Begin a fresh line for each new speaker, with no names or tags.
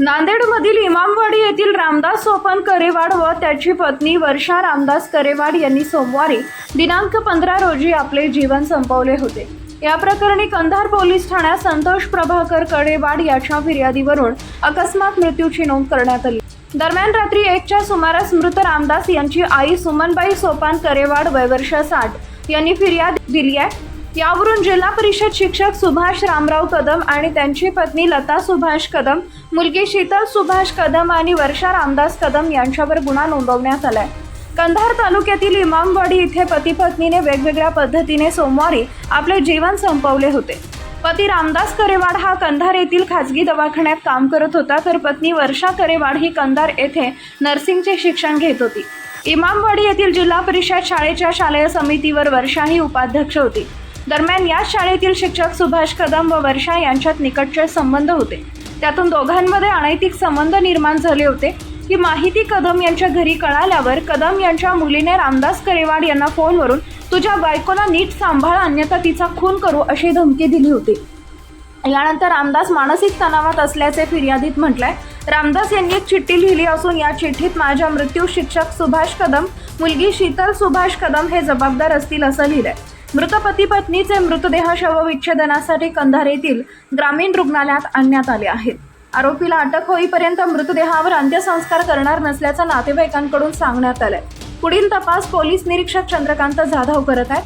नांदेडमधील इमामवाडी येथील रामदास सोपन करेवाड व त्याची पत्नी वर्षा रामदास करेवाड यांनी सोमवारी दिनांक पंधरा रोजी आपले जीवन संपवले होते. या प्रकरणी कंधार पोलीस ठाण्यात संतोष प्रभाकर कडेवाड याच्या फिर्यादीवरून अकस्मात मृत्यूची नोंद करण्यात आली. दरम्यान रात्री एकच्या सुमारास मृत रामदास यांची आई सुमनबाई सोपान करेवाड वयवर्ष साठ यांनी फिर्याद दिली आहे. यावरून जिल्हा परिषद शिक्षक सुभाष रामराव कदम आणि त्यांची पत्नी लता सुभाष कदम मुलगी शीतल सुभाष कदम आणि वर्षा रामदास कदम यांच्यावर गुन्हा नोंदवण्यात आलाय. कंधार तालुक्यातील इमामवाडी इथे पती पत्नीने वेगवेगळ्या पद्धतीने सोमवारी आपले जीवन संपवले होते. पती रामदास करेवाड हा कंधार येथील खाजगी दवाखान्यात काम करत होता तर पत्नी वर्षा करेवाड ही कंधार येथे नर्सिंगचे शिक्षण घेत होती. इमामवाडी येथील जिल्हा परिषद शाळेच्या शालेय समितीवर वर्षा ही उपाध्यक्ष होती. दरम्यान याच शाळेतील शिक्षक सुभाष कदम व वर्षा यांच्यात निकटचे संबंध होते. त्यातून दोघांमध्ये अनैतिक संबंध निर्माण झाले होते. ही माहिती कदम यांच्या घरी कळाल्यावर कदम यांच्या मुलीने रामदास करेवाड यांना फोनवरून तुझ्या बायकोला नीट सांभाळ अन्यथा तिचा खून करू अशी धमकी दिली होती. यानंतर रामदास मानसिक तणावात असल्याचे फिर्यादीत म्हटलंय. रामदास यांनी एक चिठ्ठी लिहिली असून या चिठ्ठीत माझ्या मृत्यू शिक्षक सुभाष कदम मुलगी शीतल सुभाष कदम हे जबाबदार असतील असं लिहिलंय. मृत पती पत्नीचे मृतदेह शवविच्छेदनासाठी कंधार येथील ग्रामीण रुग्णालयात आणण्यात आले आहेत. आरोपीला अटक होईपर्यंत मृतदेहावर अंत्यसंस्कार करणार नसल्याचं नातेवाईकांकडून सांगण्यात आलंय. पुढील तपास पोलीस निरीक्षक चंद्रकांत जाधव करत आहेत.